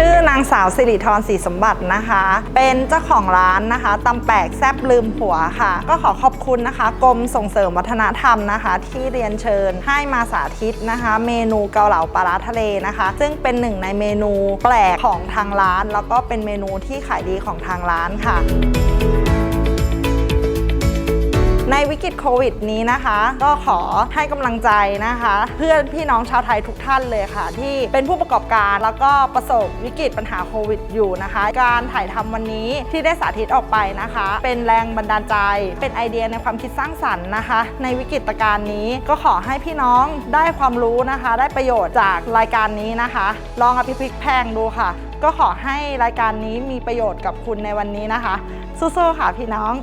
ชื่อนางสาวสิริธรศรีสมบัตินะคะ เป็นเจ้าของร้านนะคะตำแปลกแซบลืมผัวค่ะ ก็ขอขอบคุณนะคะกรมส่งเสริมวัฒนธรรมนะคะ ที่เรียนเชิญให้มาสาธิตนะคะ เมนูเกาเหลาปลาร้าทะเลนะคะ ซึ่งเป็นหนึ่งในเมนูแปลกของทางร้าน แล้วก็เป็นเมนูที่ขายดีของทางร้านค่ะ ในวิกฤตโควิดนี้นะคะ ก็ขอให้กำลังใจนะคะ เพื่อนพี่น้องชาวไทยทุกท่านเลยค่ะ ที่เป็นผู้ประกอบการแล้วก็ประสบวิกฤตปัญหาโควิดอยู่นะคะ การถ่ายทำวันนี้ที่ได้สาธิตออกไปนะคะ เป็นแรงบันดาลใจ เป็นไอเดียในความคิดสร้างสรรค์นะคะ ในวิกฤตการณ์นี้ก็ขอให้พี่น้องได้ความรู้นะคะ ได้ประโยชน์จากรายการนี้นะคะ ลองเอาไปพลิกแพงดูค่ะ ก็ขอให้รายการนี้มีประโยชน์กับคุณในวันนี้นะคะสู้ๆค่ะพี่น้อง